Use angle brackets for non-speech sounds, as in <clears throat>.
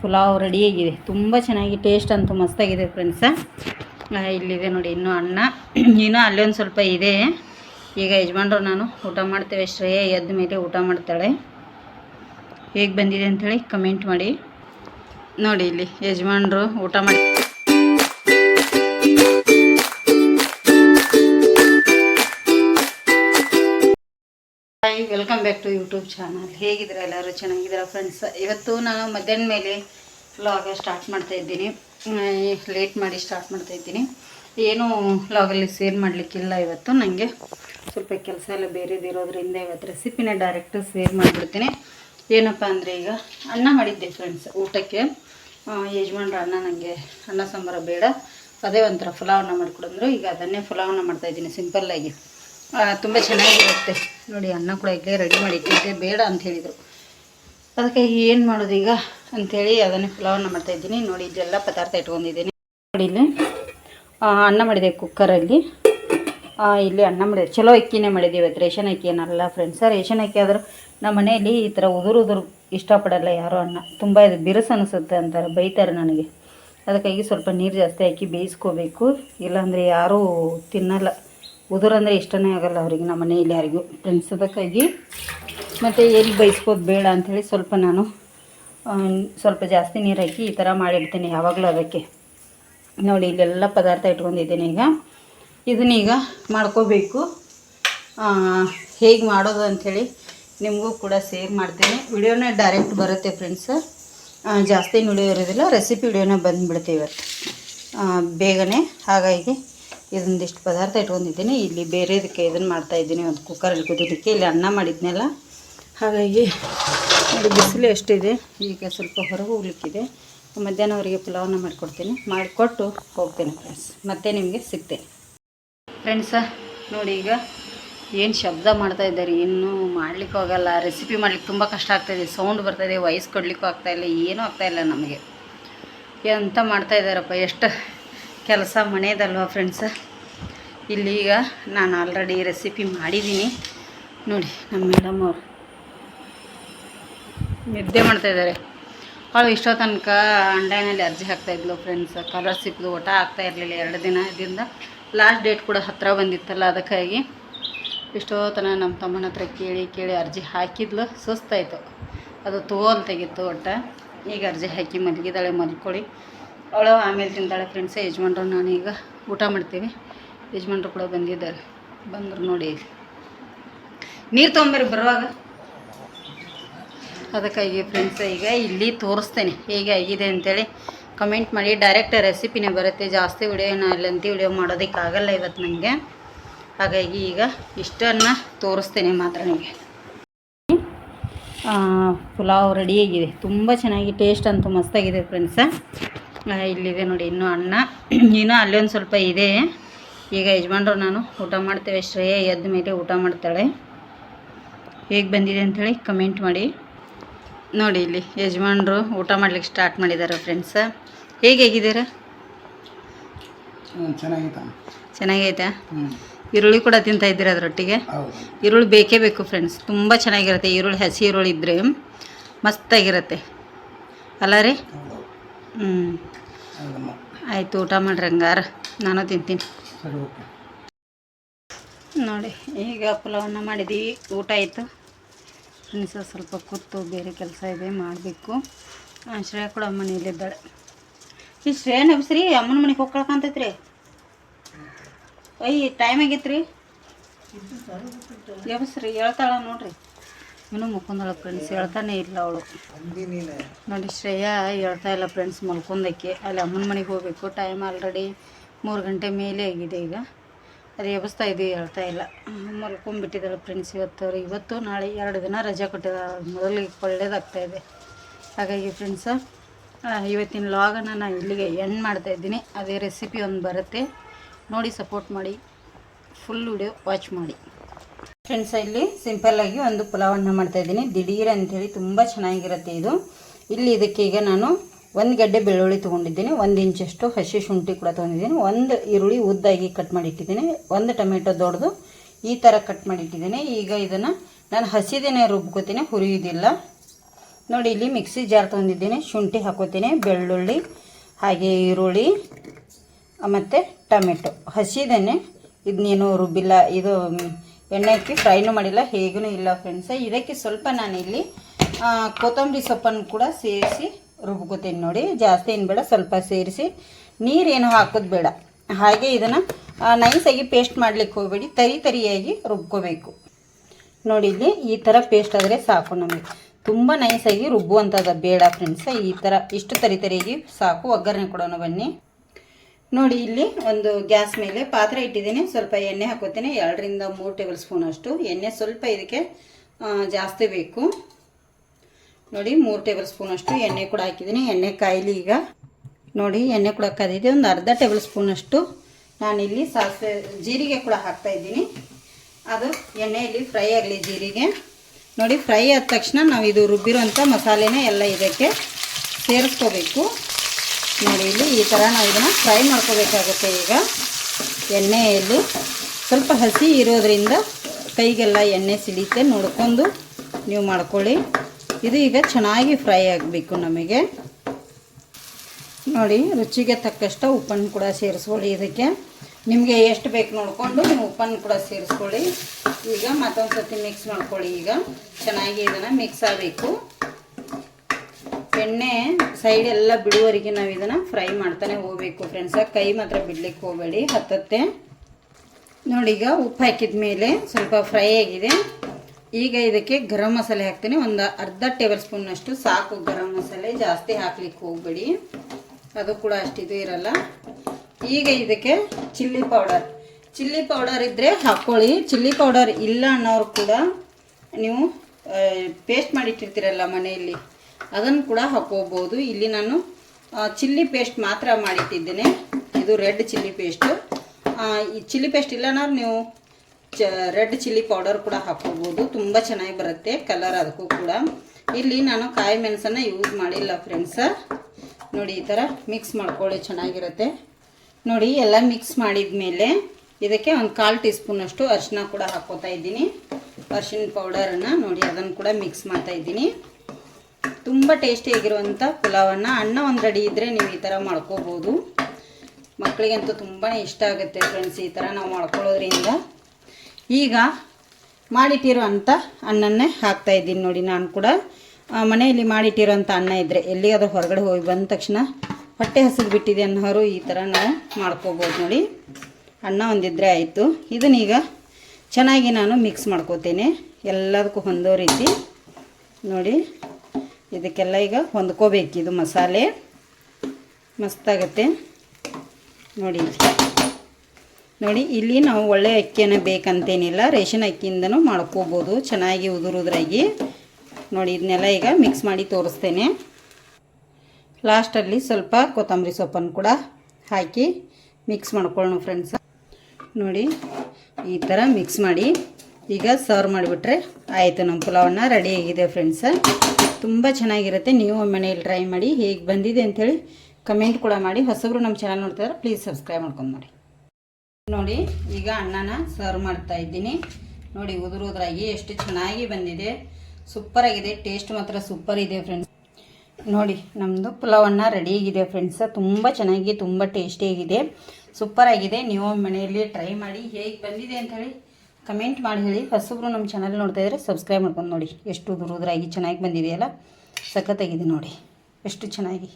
ಪುಲಾವ್ ರೆಡಿಯಾಗಿದೆ ತುಂಬ ಚೆನ್ನಾಗಿ ಟೇಸ್ಟ್ ಅಂತೂ ಮಸ್ತಾಗಿದೆ ಫ್ರೆಂಡ್ಸ ಇಲ್ಲಿದೆ ನೋಡಿ, ಇನ್ನೂ ಅನ್ನ. <clears throat> ಇನ್ನೂ ಅಲ್ಲೇ ಒಂದು ಸ್ವಲ್ಪ ಇದೆ. ಈಗ ಯಜಮಾನ್ರು ನಾನು ಊಟ ಮಾಡ್ತೇವೆ. ಶ್ರೇಯ ಎದ್ದ ಮೇಲೆ ಊಟ ಮಾಡ್ತಾಳೆ. ಹೇಗೆ ಬಂದಿದೆ ಅಂಥೇಳಿ ಕಮೆಂಟ್ ಮಾಡಿ. ನೋಡಿ ಇಲ್ಲಿ ಯಜಮಾನ್ರು ಊಟ ಮಾಡಿ hi welcome back to YouTube channel ಹೇಗಿದ್ದೀರಾ ಎಲ್ಲರೂ? ಚೆನ್ನಾಗಿದ್ದೀರಾ ಫ್ರೆಂಡ್ಸ್ ಇವತ್ತು ನಾನು ಮಧ್ಯಾಹ್ನ ಮೇಲೆ ಲಾಗ ಸ್ಟಾರ್ಟ್ ಮಾಡ್ತಾ ಇದ್ದೀನಿ. ಲೇಟ್ ಮಾಡಿ ಸ್ಟಾರ್ಟ್ ಮಾಡ್ತಾ ಇದ್ದೀನಿ. ಏನೂ ಲಾಗಲ್ಲಿ ಸೇರ್ ಮಾಡಲಿಕ್ಕಿಲ್ಲ ಇವತ್ತು ನನಗೆ ಸ್ವಲ್ಪ ಕೆಲಸ ಎಲ್ಲ ಬೇರೆದಿರೋದ್ರಿಂದ ಇವತ್ತು ರೆಸಿಪಿನ ಡೈರೆಕ್ಟ್ ಸೇರ್ ಮಾಡಿಬಿಡ್ತೀನಿ. ಏನಪ್ಪ ಅಂದರೆ ಈಗ ಅನ್ನ ಮಾಡಿದ್ದೆ ಫ್ರೆಂಡ್ಸ್ ಊಟಕ್ಕೆ. ಯಜಮಾನ್ರ ಅನ್ನ ನನಗೆ ಅನ್ನ ಸಾಂಬಾರು ಬೇಡ. ಅದೇ ಒಂಥರ ಫಲಾವನ್ನ ಮಾಡಿಕೊಡಂದ್ರು. ಈಗ ಅದನ್ನೇ ಫಲಾವನ್ನ ಮಾಡ್ತಾಯಿದ್ದೀನಿ ಸಿಂಪಲ್ಲಾಗಿ ತುಂಬ ಚೆನ್ನಾಗಿರುತ್ತೆ. ನೋಡಿ, ಅನ್ನ ಕೂಡ ಇಲ್ಲೇ ರೆಡಿ ಮಾಡಿ ಇಟ್ಟಿದ್ದೆ. ಬೇಡ ಅಂತ ಹೇಳಿದರು. ಅದಕ್ಕೆ ಏನು ಮಾಡೋದು ಈಗ ಅಂಥೇಳಿ ಅದನ್ನೇ ಪುಲಾವನ್ನ ಮಾಡ್ತಾಯಿದ್ದೀನಿ ನೋಡಿ, ಇದೆಲ್ಲ ಪದಾರ್ಥ ಇಟ್ಕೊಂಡಿದ್ದೀನಿ. ನೋಡಿ ಇಲ್ಲಿ ಅನ್ನ ಮಾಡಿದೆ ಕುಕ್ಕರಲ್ಲಿ ಇಲ್ಲಿ ಅನ್ನ ಮಾಡಿದೆ. ಚಲೋ ಅಕ್ಕಿನೇ ಮಾಡಿದ್ದೀವಿ ಇವತ್ತು. ರೇಷನ್ ಅಕ್ಕಿ ಏನಲ್ಲ ಫ್ರೆಂಡ್ಸ ರೇಷನ್ ಅಕ್ಕಿ ಆದರೂ ನಮ್ಮ ಮನೆಯಲ್ಲಿ ಈ ಥರ ಉದುರು ಉದುರು ಇಷ್ಟಪಡಲ್ಲ ಯಾರೋ ಅನ್ನ. ತುಂಬ ಇದು ಬಿರುಸು ಅನಿಸುತ್ತೆ ಅಂತಾರೆ, ಬೈತಾರೆ ನನಗೆ. ಅದಕ್ಕಾಗಿ ಸ್ವಲ್ಪ ನೀರು ಜಾಸ್ತಿ ಹಾಕಿ ಬೇಯಿಸ್ಕೋಬೇಕು. ಇಲ್ಲಾಂದರೆ ಯಾರೂ ತಿನ್ನಲ್ಲ. ಉದುರು ಅಂದರೆ ಇಷ್ಟನೇ ಆಗಲ್ಲ ಅವರಿಗೆ ನಮ್ಮ ಮನೆಯಲ್ಲಿ ಯಾರಿಗೂ. ಫ್ರೆಂಡ್ಸ್ ಅದಕ್ಕಾಗಿ ಮತ್ತು ಎಲ್ಲಿ ಬೈಸ್ಕೋದು ಬೇಡ ಅಂಥೇಳಿ ಸ್ವಲ್ಪ ನಾನು ಸ್ವಲ್ಪ ಜಾಸ್ತಿ ನೀರು ಹಾಕಿ ಈ ಥರ ಮಾಡಿಡ್ತೀನಿ ಯಾವಾಗಲೂ ಅದಕ್ಕೆ. ನೋಡಿ, ಇಲ್ಲೆಲ್ಲ ಪದಾರ್ಥ ಇಟ್ಕೊಂಡಿದ್ದೀನಿ ಈಗ. ಇದನ್ನೀಗ ಮಾಡ್ಕೋಬೇಕು. ಹೇಗೆ ಮಾಡೋದು ಅಂಥೇಳಿ ನಿಮಗೂ ಕೂಡ ಸೇರ್ ಮಾಡ್ತೀನಿ. ವಿಡಿಯೋನ ಡೈರೆಕ್ಟ್ ಬರುತ್ತೆ ಫ್ರೆಂಡ್ಸ್ ಜಾಸ್ತಿ ವಿಡಿಯೋ ಇರೋದಿಲ್ಲ ರೆಸಿಪಿ ವಿಡಿಯೋನ ಬಂದುಬಿಡುತ್ತೆ ಇವತ್ತು. ಬೇಗನೆ ಹಾಗಾಗಿ ಇದೊಂದಿಷ್ಟು ಪದಾರ್ಥ ಇಟ್ಕೊಂಡಿದ್ದೀನಿ. ಇಲ್ಲಿ ಬೇರೆದಕ್ಕೆ ಇದನ್ನು ಮಾಡ್ತಾಯಿದ್ದೀನಿ ಒಂದು ಕುಕ್ಕರಲ್ಲಿ ಕುದಿಲಿಕ್ಕೆ. ಇಲ್ಲಿ ಅನ್ನ ಮಾಡಿದ್ನಲ್ಲ. ಹಾಗಾಗಿ ನೋಡಿ ಬಿಸಿಲು ಎಷ್ಟಿದೆ. ಈಗ ಸ್ವಲ್ಪ ಹೊರಗೆ ಹೋಗ್ಲಿಕ್ಕಿದೆ ಮಧ್ಯಾಹ್ನ ಅವರಿಗೆ ಪುಲಾವನ್ನ ಮಾಡಿಕೊಡ್ತೀನಿ. ಮಾಡಿಕೊಟ್ಟು ಹೋಗ್ತೇನೆ ಫ್ರೆಂಡ್ಸ್ ಮತ್ತೆ ನಿಮಗೆ ಸಿಗ್ತೇನೆ ಫ್ರೆಂಡ್ಸ ನೋಡಿ ಈಗ ಏನು ಶಬ್ದ ಮಾಡ್ತಾ ಇದ್ದಾರೆ. ಇನ್ನೂ ಮಾಡ್ಲಿಕ್ಕೆ ಹೋಗಲ್ಲ. ರೆಸಿಪಿ ಮಾಡ್ಲಿಕ್ಕೆ ತುಂಬ ಕಷ್ಟ ಆಗ್ತಾಯಿದೆ ಸೌಂಡ್ ಬರ್ತಾಯಿದೆ ವಾಯ್ಸ್ ಕೊಡಲಿಕ್ಕೂ ಆಗ್ತಾಯಿಲ್ಲ ಏನೂ ಆಗ್ತಾಯಿಲ್ಲ ನಮಗೆ. ಎಂತ ಮಾಡ್ತಾ ಇದ್ದಾರಪ್ಪ? ಎಷ್ಟು ಕೆಲಸ ಮನೆಯದಲ್ವ ಫ್ರೆಂಡ್ಸ ಇಲ್ಲಿಗ ನಾನು ಆಲ್ರೆಡಿ ರೆಸಿಪಿ ಮಾಡಿದ್ದೀನಿ. ನೋಡಿ, ನಮ್ಮ ಮೇಡಮ್ ಅವರು. ನಿದ್ದೆ ಮಾಡ್ತಾ ಇದ್ದಾರೆ. ಅವಳು ಇಷ್ಟೋ ತನಕ ಆನ್ಲೈನಲ್ಲಿ ಅರ್ಜಿ ಹಾಕ್ತಾಯಿದ್ಲು ಫ್ರೆಂಡ್ಸ್ ಸ್ಕಾಲರ್ಶಿಪ್ದು ಊಟ ಆಗ್ತಾ ಇರಲಿಲ್ಲ ಎರಡು ದಿನ ಇದರಿಂದ. ಲಾಸ್ಟ್ ಡೇಟ್ ಕೂಡ ಹತ್ತಿರ ಬಂದಿತ್ತಲ್ಲ, ಅದಕ್ಕಾಗಿ ಇಷ್ಟೋ ತನಕ ನಮ್ಮ ತಮ್ಮನ ಹತ್ರ ಕೇಳಿ ಕೇಳಿ ಅರ್ಜಿ ಹಾಕಿದ್ಲು. ಸುಸ್ತಾಯಿತು. ಅದು ತೋಲ್ ತೆಗಿತ್ತು ಒಟ್ಟ. ಈಗ ಅರ್ಜಿ ಹಾಕಿ ಮಲಗಿದಾಳೆ ಮಲ್ಕೊಳ್ಳಿ. ಅವಳು ಆಮೇಲೆ ತಿಂತಾಳೆ ಫ್ರೆಂಡ್ಸ್ ಯಜಮಾನ್ರು ನಾನೀಗ ಊಟ ಮಾಡ್ತೀವಿ. ಯಜಮಾನ್ರು ಕೂಡ ಬಂದಿದ್ದಾರೆ. ಬಂದರು ನೋಡಿ. ನೀರು ತೊಗೊಂಬರ್ರಿ ಬರುವಾಗ. ಅದಕ್ಕಾಗಿ ಫ್ರೆಂಡ್ಸ್ ಈಗ ಇಲ್ಲಿ ತೋರಿಸ್ತೇನೆ ಹೇಗೆ ಆಗಿದೆ ಅಂತೇಳಿ. ಕಮೆಂಟ್ ಮಾಡಿ ಡೈರೆಕ್ಟ್ ರೆಸಿಪಿನೇ ಬರುತ್ತೆ. ಜಾಸ್ತಿ ವಿಡಿಯೋನ ಅಲ್ಲಂತಿ ವಿಡಿಯೋ ಮಾಡೋದಕ್ಕಾಗಲ್ಲ ಇವತ್ತು ನನಗೆ ಹಾಗಾಗಿ ಈಗ ಇಷ್ಟನ್ನು ತೋರಿಸ್ತೇನೆ ಮಾತ್ರ ನಿಮಗೆ. ಪುಲಾವ್ ರೆಡಿಯಾಗಿದೆ ತುಂಬ ಚೆನ್ನಾಗಿ ಟೇಸ್ಟ್ ಅಂತೂ ಮಸ್ತಾಗಿದೆ ಫ್ರೆಂಡ್ಸ ಇಲ್ಲಿದೆ ನೋಡಿ ಇನ್ನೂ ಅನ್ನ. ಇನ್ನೂ ಅಲ್ಲೊಂದು ಸ್ವಲ್ಪ ಇದೆ. ಈಗ ಯಜಮಾನ್ರು ನಾನು ಊಟ ಮಾಡ್ತೇವೆ. ಶ್ರೇಯ ಎದ್ದ ಮೇಲೆ ಊಟ ಮಾಡ್ತಾಳೆ. ಹೇಗೆ ಬಂದಿದೆ ಅಂಥೇಳಿ ಕಮೆಂಟ್ ಮಾಡಿ. ನೋಡಿ ಇಲ್ಲಿ ಯಜಮಾನ್ರು ಊಟ ಮಾಡ್ಲಿಕ್ಕೆ ಸ್ಟಾರ್ಟ್ ಮಾಡಿದ್ದಾರೆ ಫ್ರೆಂಡ್ಸ ಹೇಗೆ ಹೇಗಿದ್ದೀರಾ? ಚೆನ್ನಾಗೈತಾ. ಈರುಳ್ಳಿ ಕೂಡ ತಿಂತಾ ಇದ್ದೀರಾ ಅದರೊಟ್ಟಿಗೆ? ಈರುಳ್ಳಿ ಬೇಕೇ ಬೇಕು ಫ್ರೆಂಡ್ಸ್ ತುಂಬ ಚೆನ್ನಾಗಿರುತ್ತೆ. ಈರುಳ್ಳಿ ಹಸಿ ಈರುಳ್ಳಿ ಇದ್ದರೆ ಮಸ್ತಾಗಿರುತ್ತೆ. ಅಲ್ಲ ರೀ? ಹ್ಞೂ ಆಯಿತು ಊಟ ಮಾಡ್ರಿ ಹಂಗಾರ. ನಾನು ತಿಂತೀನಿ. ಸರಿ ಓಕೆ. ನೋಡಿ ಈಗ ಪುಲಾವನ್ನ ಮಾಡಿದ್ದೀವಿ ಊಟ ಆಯಿತು. ಫ್ರೆಂಡ್ಸ್ ಸ್ವಲ್ಪ ಕೂತು ಬೇರೆ ಕೆಲಸ ಇದೆ ಮಾಡಬೇಕು. ಶ್ರೇಯ ಕೂಡ ಮನೆಯಲ್ಲಿದ್ದಾಳೆ ಈ ಶ್ರೇಯ ನಬ್ಸ್ರಿ ಅಮ್ಮನ ಮನೆಗೆ ಹೋಗ್ಕೊಳಕಂತೈತ್ರಿ ಅಯ್ಯ ಟೈಮ್ ಆಗೈತ್ರಿ. ರೀ ಯಬಸ್ರಿ ಹೇಳ್ತಾಳ ನೋಡ್ರಿ. ಇನ್ನೂ ಮುಕ್ಕೊಂದಳ ಫ್ರೆಂಡ್ಸ್ ಹೇಳ್ತಾನೆ ಇಲ್ಲ ಅವಳು. ನೋಡಿ ಶ್ರೇಯಾ ಹೇಳ್ತಾ ಇಲ್ಲ ಫ್ರೆಂಡ್ಸ್ ಮಲ್ಕೊಂದಕ್ಕೆ ಅಲ್ಲಿ ಅಮ್ಮನ ಮನೆಗೆ ಹೋಗಬೇಕು. ಟೈಮ್ ಆಲ್ರೆಡಿ ಮೂರು ಗಂಟೆ ಮೇಲೆ ಆಗಿದೆ ಈಗ. ಅದು ಎಬ್ಬಿಸ್ತಾ ಇದ್ದೀವಿ ಹೇಳ್ತಾ ಇಲ್ಲ. ಮಲ್ಕೊಂಡ್ಬಿಟ್ಟಿದ್ದಾಳೆ ಫ್ರೆಂಡ್ಸ್ ಇವತ್ತು. ಅವ್ರು ಇವತ್ತು ನಾಳೆ ಎರಡು ದಿನ ರಜೆ ಕೊಟ್ಟಿದ್ದಾಳೆ ಮೊದಲಿಗೆ ಒಳ್ಳೇದಾಗ್ತಾ ಇದೆ. ಹಾಗಾಗಿ ಫ್ರೆಂಡ್ಸ ಇವತ್ತಿನ ಲಾಗನ್ನು ನಾನು ಇಲ್ಲಿಗೆ ಎಂಡ್ ಮಾಡ್ತಾ ಇದ್ದೀನಿ. ಅದೇ ರೆಸಿಪಿ ಒಂದು ಬರುತ್ತೆ. ನೋಡಿ ಸಪೋರ್ಟ್ ಮಾಡಿ. ಫುಲ್ ವಿಡಿಯೋ ವಾಚ್ ಮಾಡಿ. ಫ್ರೆಂಡ್ಸ್ ಇಲ್ಲಿ ಸಿಂಪಲ್ಲಾಗಿ ಒಂದು ಪುಲಾವನ್ನ ಮಾಡ್ತಾಯಿದ್ದೀನಿ ದಿಢೀರ್ ಅಂಥೇಳಿ ತುಂಬ ಚೆನ್ನಾಗಿರುತ್ತೆ ಇದು. ಇಲ್ಲಿ ಇದಕ್ಕೆ ಈಗ ನಾನು ಒಂದು ಗಡ್ಡೆ ಬೆಳ್ಳುಳ್ಳಿ ತೊಗೊಂಡಿದ್ದೀನಿ. ಒಂದು ಇಂಚಷ್ಟು ಹಸಿ ಶುಂಠಿ ಕೂಡ ತೊಗೊಂಡಿದ್ದೀನಿ. ಒಂದು ಈರುಳ್ಳಿ ಉದ್ದಾಗಿ ಕಟ್ ಮಾಡಿ ಇಟ್ಟಿದ್ದೀನಿ ಒಂದು ಟೊಮೆಟೊ ದೊಡ್ಡದು ಈ ಥರ ಕಟ್ ಮಾಡಿ ಇಟ್ಟಿದ್ದೀನಿ ಈಗ ಇದನ್ನು ನಾನು ಹಸಿದೇನೆ ರುಬ್ಕೋತೀನಿ. ಹುರಿಯೋದಿಲ್ಲ. ನೋಡಿ, ಇಲ್ಲಿ ಮಿಕ್ಸಿ ಜಾರ್ ತೊಗೊಂಡಿದ್ದೀನಿ. ಶುಂಠಿ ಹಾಕೋತೀನಿ. ಬೆಳ್ಳುಳ್ಳಿ, ಹಾಗೆ ಈರುಳ್ಳಿ, ಮತ್ತು ಟೊಮೆಟೊ. ಹಸಿದೇನೆ. ಇದನ್ನೇನು ರುಬ್ಬಿಲ್ಲ. ಇದು ಎಣ್ಣೆ ಹಾಕಿ ಫ್ರೈನೂ ಮಾಡಿಲ್ಲ, ಹೇಗೂ ಇಲ್ಲ ಫ್ರೆಂಡ್ಸ ಇದಕ್ಕೆ ಸ್ವಲ್ಪ ನಾನಿಲ್ಲಿ ಕೊತ್ತಂಬರಿ ಸೊಪ್ಪನ್ನು ಕೂಡ ಸೇರಿಸಿ ರುಬ್ಕೋತೀನಿ ನೋಡಿ. ಜಾಸ್ತಿ ಏನು ಬೇಡ, ಸ್ವಲ್ಪ ಸೇರಿಸಿ. ನೀರೇನು ಹಾಕೋದು ಬೇಡ. ಹಾಗೆ ಇದನ್ನು ನೈಸಾಗಿ ಪೇಸ್ಟ್ ಮಾಡ್ಲಿಕ್ಕೆ ಹೋಗಬೇಡಿ. ತರಿ ತರಿಯಾಗಿ ರುಬ್ಕೋಬೇಕು. ನೋಡಿ ಇಲ್ಲಿ ಈ ಥರ ಪೇಸ್ಟ್ ಆದರೆ ಸಾಕು ನಮಗೆ. ತುಂಬ ನೈಸಾಗಿ ರುಬ್ಬುವಂಥದ್ದು ಬೇಡ ಫ್ರೆಂಡ್ಸ ಈ ಥರ ಇಷ್ಟು ತರಿ ತರಿಯಾಗಿ ಸಾಕು. ಒಗ್ಗರಣೆ ಕೊಡೋಣ ಬನ್ನಿ. ನೋಡಿ, ಇಲ್ಲಿ ಒಂದು ಗ್ಯಾಸ್ ಮೇಲೆ ಪಾತ್ರೆ ಇಟ್ಟಿದ್ದೀನಿ. ಸ್ವಲ್ಪ ಎಣ್ಣೆ ಹಾಕೋತೀನಿ. ಎರಡರಿಂದ ಮೂರು ಟೇಬಲ್ ಸ್ಪೂನ್ ಅಷ್ಟು. ಎಣ್ಣೆ ಸ್ವಲ್ಪ ಇದಕ್ಕೆ ಜಾಸ್ತಿ ಬೇಕು. ನೋಡಿ, ಮೂರು ಟೇಬಲ್ ಸ್ಪೂನ್ ಅಷ್ಟು ಎಣ್ಣೆ ಕೂಡ ಹಾಕಿದ್ದೀನಿ. ಎಣ್ಣೆ ಕಾಯಿಲಿ ಈಗ. ನೋಡಿ, ಎಣ್ಣೆ ಕೂಡ ಕದಿದೆ ಒಂದು ಅರ್ಧ ಟೇಬಲ್ ಸ್ಪೂನ್ ಅಷ್ಟು ನಾನಿಲ್ಲಿ ಸಾಸಿವೆ, ಜೀರಿಗೆ ಕೂಡ ಹಾಕ್ತಾ ಇದ್ದೀನಿ. ಅದು ಎಣ್ಣೆಯಲ್ಲಿ ಫ್ರೈ ಆಗಲಿ ಜೀರಿಗೆ. ನೋಡಿ, ಫ್ರೈ ಆದ ತಕ್ಷಣ ನಾವು ಇದು ರುಬ್ಬಿರೋಂಥ ಮಸಾಲೆನೇ ಎಲ್ಲ ಇದಕ್ಕೆ ಸೇರಿಸ್ಕೋಬೇಕು. ನೋಡಿ, ಇಲ್ಲಿ ಈ ಥರ ನಾವು ಇದನ್ನು ಫ್ರೈ ಮಾಡ್ಕೋಬೇಕಾಗುತ್ತೆ ಈಗ. ಎಣ್ಣೆಯಲ್ಲಿ ಸ್ವಲ್ಪ ಹಸಿ ಇರೋದರಿಂದ ಕೈಗೆಲ್ಲ ಎಣ್ಣೆ ಸಿಡಿತೆ, ನೋಡ್ಕೊಂಡು ನೀವು ಮಾಡ್ಕೊಳ್ಳಿ. ಇದು ಈಗ ಚೆನ್ನಾಗಿ ಫ್ರೈ ಆಗಬೇಕು ನಮಗೆ. ನೋಡಿ, ರುಚಿಗೆ ತಕ್ಕಷ್ಟು ಉಪ್ಪನ್ನು ಕೂಡ ಸೇರಿಸ್ಕೊಳ್ಳಿ ಇದಕ್ಕೆ. ನಿಮಗೆ ಎಷ್ಟು ಬೇಕು ನೋಡಿಕೊಂಡು ನೀವು ಉಪ್ಪನ್ನು ಕೂಡ ಸೇರಿಸ್ಕೊಳ್ಳಿ. ಈಗ ಮತ್ತೊಂದು ಸರ್ತಿ ಮಿಕ್ಸ್ ಮಾಡ್ಕೊಳ್ಳಿ ಈಗ. ಚೆನ್ನಾಗಿ ಇದನ್ನು ಮಿಕ್ಸ್ ಆಗಬೇಕು. ಎಣ್ಣೆ ಸೈಡ್ ಎಲ್ಲ ಬಿಡುವವರೆಗೆ ನಾವು ಇದನ್ನು ಫ್ರೈ ಮಾಡ್ತಾನೆ ಹೋಗಬೇಕು ಫ್ರೆಂಡ್ಸ ಕೈ ಮಾತ್ರ ಬಿಡ್ಲಿಕ್ಕೆ ಹೋಗಬೇಡಿ, ಹತ್ತತ್ತೆ. ನೋಡಿ ಈಗ ಉಪ್ಪು ಹಾಕಿದ ಮೇಲೆ ಸ್ವಲ್ಪ ಫ್ರೈ ಆಗಿದೆ. ಈಗ ಇದಕ್ಕೆ ಗರಂ ಮಸಾಲೆ ಹಾಕ್ತೀನಿ. ಒಂದು ಅರ್ಧ ಟೇಬಲ್ ಸ್ಪೂನಷ್ಟು ಸಾಕು ಗರಂ ಮಸಾಲೆ. ಜಾಸ್ತಿ ಹಾಕ್ಲಿಕ್ಕೆ ಹೋಗಬೇಡಿ. ಅದು ಕೂಡ ಅಷ್ಟಿದು ಇರಲ್ಲ. ಈಗ ಇದಕ್ಕೆ ಚಿಲ್ಲಿ ಪೌಡರ್ ಚಿಲ್ಲಿ ಪೌಡರ್ ಇದ್ದರೆ ಹಾಕ್ಕೊಳ್ಳಿ ಚಿಲ್ಲಿ ಪೌಡರ್ ಇಲ್ಲ ಅನ್ನೋರು ಕೂಡ ನೀವು ಪೇಸ್ಟ್ ಮಾಡಿಟ್ಟಿರ್ತೀರಲ್ಲ ಮನೆಯಲ್ಲಿ. ಅದನ್ನು ಕೂಡ ಹಾಕೋಬೋದು ಇಲ್ಲಿ ನಾನು ಚಿಲ್ಲಿ ಪೇಸ್ಟ್ ಮಾತ್ರ ಮಾಡಿಟ್ಟಿದ್ದೇನೆ. ಇದು ರೆಡ್ ಚಿಲ್ಲಿ ಪೇಸ್ಟು. ಈ ಚಿಲ್ಲಿ ಪೇಸ್ಟ್ ಇಲ್ಲನಾರು ನೀವು ಚ, ರೆಡ್ ಚಿಲ್ಲಿ ಪೌಡರ್ ಕೂಡ ಹಾಕೋಬೋದು ತುಂಬ ಚೆನ್ನಾಗಿ ಬರುತ್ತೆ ಕಲರ್ ಅದಕ್ಕೂ ಕೂಡ. ಇಲ್ಲಿ ನಾನು ಕಾಯಿ ಮೆಣಸನ್ನು ಯೂಸ್ ಮಾಡಿಲ್ಲ ಫ್ರೆಂಡ್ಸ. ನೋಡಿ, ಈ ಥರ ಮಿಕ್ಸ್ ಮಾಡ್ಕೊಳ್ಳಿ, ಚೆನ್ನಾಗಿರುತ್ತೆ. ನೋಡಿ, ಎಲ್ಲ ಮಿಕ್ಸ್ ಮಾಡಿದ ಮೇಲೆ ಇದಕ್ಕೆ ಒಂದು ಕಾಲು ಟೀ ಸ್ಪೂನಷ್ಟು ಅರಿಶಿನ ಕೂಡ ಹಾಕ್ಕೋತಾ ಇದ್ದೀನಿ. ಅರಿಶಿನ ಪೌಡರನ್ನು ನೋಡಿ, ಅದನ್ನು ಕೂಡ ಮಿಕ್ಸ್ ಮಾಡ್ತಾ ಇದ್ದೀನಿ. ತುಂಬ ಟೇಸ್ಟಿಯಾಗಿರುವಂಥ ಪುಲಾವನ್ನು ಅನ್ನ ಒಂದು ರೆಡಿ ಇದ್ದರೆ ನೀವು ಈ ಥರ ಮಾಡ್ಕೋಬೋದು. ಮಕ್ಕಳಿಗಂತೂ ತುಂಬಾ ಇಷ್ಟ ಆಗುತ್ತೆ ಫ್ರೆಂಡ್ಸ್ ಈ ಥರ ನಾವು ಮಾಡ್ಕೊಳ್ಳೋದ್ರಿಂದ. ಈಗ ಮಾಡಿಟ್ಟಿರುವಂಥ ಅನ್ನನ್ನೇ ಹಾಕ್ತಾ ಇದ್ದೀನಿ ನೋಡಿ ನಾನು ಕೂಡ. ಮನೆಯಲ್ಲಿ ಮಾಡಿಟ್ಟಿರೋಂಥ ಅನ್ನ ಇದ್ದರೆ ಎಲ್ಲಿಗಾದ್ರೂ ಹೊರಗಡೆ ಹೋಗಿ ಬಂದ ತಕ್ಷಣ ಹೊಟ್ಟೆ ಹಸಿದು ಬಿಟ್ಟಿದೆ ಅನ್ನೋರು ಈ ಥರ ನಾವು ಮಾಡ್ಕೋಬೋದು ನೋಡಿ. ಅನ್ನ ಒಂದಿದ್ರೆ ಆಯಿತು. ಇದನ್ನೀಗ ಚೆನ್ನಾಗಿ ನಾನು ಮಿಕ್ಸ್ ಮಾಡ್ಕೋತೇನೆ. ಎಲ್ಲದಕ್ಕೂ ಹೊಂದೋ ರೀತಿ ನೋಡಿ. ಇದಕ್ಕೆಲ್ಲ ಈಗ ಹೊಂದ್ಕೋಬೇಕಿದು ಮಸಾಲೆ. ಮಸ್ತಾಗತ್ತೆ. ನೋಡಿ ನೋಡಿ, ಇಲ್ಲಿ ನಾವು ಒಳ್ಳೆ ಅಕ್ಕಿಯನ್ನು ಬೇಕಂತೇನಿಲ್ಲ. ರೇಷನ್ ಅಕ್ಕಿಯಿಂದನೂ ಮಾಡ್ಕೋಬೋದು. ಚೆನ್ನಾಗಿ ಉದುರುದ್ರಾಗಿ. ನೋಡಿ, ಇದನ್ನೆಲ್ಲ ಈಗ ಮಿಕ್ಸ್ ಮಾಡಿ ತೋರಿಸ್ತೇನೆ. ಲಾಸ್ಟಲ್ಲಿ ಸ್ವಲ್ಪ ಕೊತ್ತಂಬರಿ ಸೊಪ್ಪನ್ನು ಕೂಡ ಹಾಕಿ ಮಿಕ್ಸ್ ಮಾಡ್ಕೊಳ್ಳೋಣ ಫ್ರೆಂಡ್ಸ್. ನೋಡಿ, ಈ ಥರ ಮಿಕ್ಸ್ ಮಾಡಿ ಈಗ ಸರ್ವ್ ಮಾಡಿಬಿಟ್ರೆ ಆಯಿತು. ನಮ್ಮ ಪುಲಾವನ್ನ ರೆಡಿ ಆಗಿದೆ ಫ್ರೆಂಡ್ಸ. ತುಂಬ ಚೆನ್ನಾಗಿರುತ್ತೆ. ನೀವು ಮನೇಲಿ ಟ್ರೈ ಮಾಡಿ ಹೇಗೆ ಬಂದಿದೆ ಅಂಥೇಳಿ ಕಮೆಂಟ್ ಕೂಡ ಮಾಡಿ. ಹೊಸಬ್ರು ನಮ್ಮ ಚಾನಲ್ ನೋಡ್ತಿದ್ರೆ ಪ್ಲೀಸ್ ಸಬ್ಸ್ಕ್ರೈಬ್ ಮಾಡ್ಕೊಂಡು ನೋಡಿ ನೋಡಿ, ಈಗ ಅಣ್ಣನ ಸರ್ವ್ ಮಾಡ್ತಾ ಇದ್ದೀನಿ. ನೋಡಿ ಉದುರುದ್ರಾಗಿ ಎಷ್ಟು ಚೆನ್ನಾಗಿ ಬಂದಿದೆ. ಸೂಪರ್ ಆಗಿದೆ. ಟೇಸ್ಟ್ ಮಾತ್ರ ಸೂಪರ್ ಇದೆ ಫ್ರೆಂಡ್ಸ್ ನೋಡಿ ನಮ್ಮದು ಪುಲಾವನ್ನು ರೆಡಿ ಆಗಿದೆ ಫ್ರೆಂಡ್ಸ್ ತುಂಬ ಚೆನ್ನಾಗಿ, ತುಂಬ ಟೇಸ್ಟಿಯಾಗಿದೆ ಸೂಪರ್ ಆಗಿದೆ. ನೀವು ಮನೆಯಲ್ಲಿ ಟ್ರೈ ಮಾಡಿ ಹೇಗೆ ಬಂದಿದೆ ಅಂತ ಹೇಳಿ ಕಮೆಂಟ್ ಮಾಡಿ ಹೇಳಿ. ಹೊಸಬ್ರು ನಮ್ಮ ಚಾನಲ್ ನೋಡ್ತಾ ಇದ್ರೆ ಸಬ್ಸ್ಕ್ರೈಬ್ ಮಾಡ್ಕೊಂಡು ನೋಡಿ. ಎಷ್ಟು ದುರುದ್ರಾಗಿ ಚೆನ್ನಾಗಿ ಬಂದಿದೆಯಲ್ಲ. ಸಖತ್ತಾಗಿದೆ ನೋಡಿ. ಎಷ್ಟು ಚೆನ್ನಾಗಿ.